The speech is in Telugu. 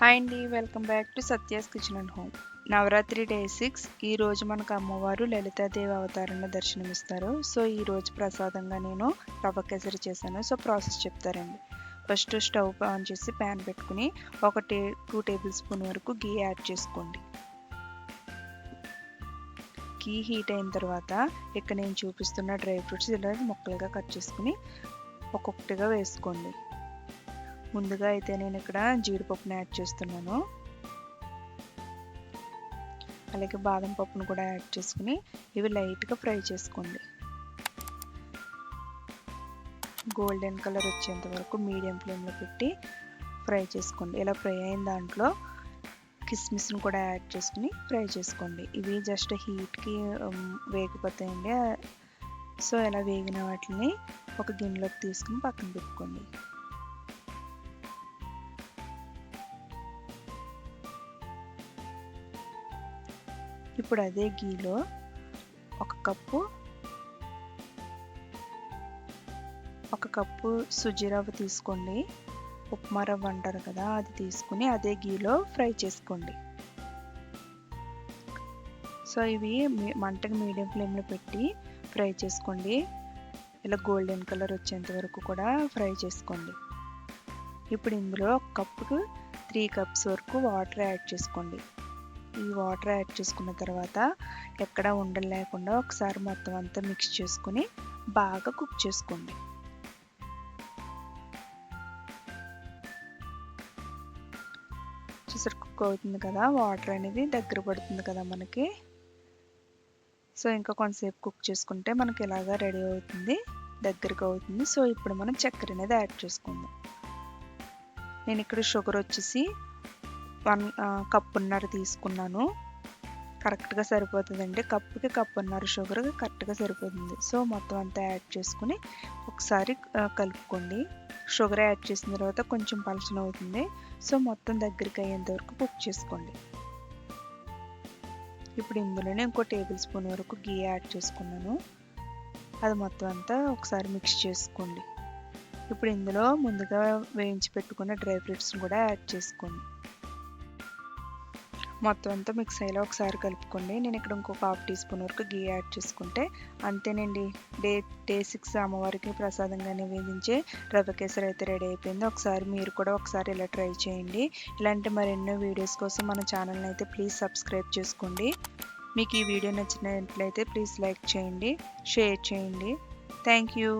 హాయ్ అండి welcome back to Satya's kitchen and home. Navratri day six ఈ రోజు మనకు అమ్మవారు లలితాదేవి అవతారంలో దర్శనమిస్తారు. సో ఈ రోజు ప్రసాదంగా నేను రవ్వ కేసరి చేశాను. సో ప్రాసెస్ చెప్తారండి. ఫస్ట్ స్టవ్ ఆన్ చేసి ప్యాన్ పెట్టుకుని ఒక టే టూ టేబుల్ స్పూన్ వరకు గీ యాడ్ చేసుకోండి. గీ హీట్ అయిన తర్వాత ఇక్కడ నేను చూపిస్తున్న డ్రై ఫ్రూట్స్ ఇలా ముక్కలుగా కట్ చేసుకుని ఒక్కొక్కటిగా వేసుకోండి. ముందుగా అయితే నేను ఇక్కడ జీడిపప్పును యాడ్ చేస్తున్నాను. అలాగే బాదం పప్పును కూడా యాడ్ చేసుకుని ఇవి లైట్గా ఫ్రై చేసుకోండి. గోల్డెన్ కలర్ వచ్చేంత వరకు మీడియం ఫ్లేమ్లో పెట్టి ఫ్రై చేసుకోండి. ఇలా ఫ్రై అయిన దాంట్లో కిస్మిస్ని కూడా యాడ్ చేసుకుని ఫ్రై చేసుకోండి. ఇవి జస్ట్ హీట్కి వేగిపోతాయండి. సో ఇలా వేగిన వాటిని ఒక గిన్నెలోకి తీసుకుని పక్కన పెట్టుకోండి. ఇప్పుడు అదే గీలో ఒక కప్పు ఒక కప్పు సుజీ రవ్వ తీసుకోండి. ఉప్మా రవ్వ అంటారు కదా అది తీసుకుని అదే గీలో ఫ్రై చేసుకోండి. సో ఇవి మంటకి మీడియం ఫ్లేమ్లో పెట్టి ఫ్రై చేసుకోండి. ఇలా గోల్డెన్ కలర్ వచ్చేంత వరకు కూడా ఫ్రై చేసుకోండి. ఇప్పుడు ఇందులో ఒక కప్పుకు త్రీ కప్స్ వరకు వాటర్ యాడ్ చేసుకోండి. ఈ వాటర్ యాడ్ చేసుకున్న తర్వాత ఎక్కడ ఉండలు లేకుండా ఒకసారి మొత్తం అంతా మిక్స్ చేసుకుని బాగా కుక్ చేసుకోండి. చూసారు కుక్ అవుతుంది కదా? వాటర్ అనేది దగ్గర పడుతుంది కదా మనకి? సో ఇంకా కొంతసేపు కుక్ చేసుకుంటే మనకి ఇలాగా రెడీ అవుతుంది? దగ్గరకు అవుతుంది. సో ఇప్పుడు మనం చక్కెర అనేది యాడ్ చేసుకుందాం. నేను ఇక్కడ షుగర్ వచ్చేసి వన్ కప్పున్నర తీసుకున్నాను. కరెక్ట్గా సరిపోతుందండి. కప్పుకి కప్పున్నర షుగర్ కరెక్ట్గా సరిపోతుంది. సో మొత్తం అంతా యాడ్ చేసుకుని ఒకసారి కలుపుకోండి. షుగర్ యాడ్ చేసిన తర్వాత కొంచెం పలచన అవుతుంది. సో మొత్తం దగ్గరికి అయ్యేంత వరకు కుక్ చేసుకోండి. ఇప్పుడు ఇందులోనే ఇంకో టేబుల్ స్పూన్ వరకు గీ యాడ్ చేసుకున్నాను. అది మొత్తం అంతా ఒకసారి మిక్స్ చేసుకోండి. ఇప్పుడు ఇందులో ముందుగా వేయించి పెట్టుకున్న డ్రై ఫ్రూట్స్ని కూడా యాడ్ చేసుకోండి. మొత్తం అంతా మిక్స్ అయ్యేలా ఒకసారి కలుపుకోండి. నేను ఇక్కడ ఇంకొక హాఫ్ టీ స్పూన్ వరకు గీ యాడ్ చేసుకుంటే అంతేనండి. డే డే సిక్స్ అమ్మవారికి ప్రసాదంగా నివేదించే రవ్వ కేసరి అయితే రెడీ అయిపోయింది. ఒకసారి మీరు కూడా ఒకసారి ఇలా ట్రై చేయండి. ఇలాంటి మరెన్నో వీడియోస్ కోసం మన ఛానల్ని అయితే ప్లీజ్ సబ్స్క్రైబ్ చేసుకోండి. మీకు ఈ వీడియో నచ్చినట్లయితే ప్లీజ్ లైక్ చేయండి షేర్ చేయండి. Thank you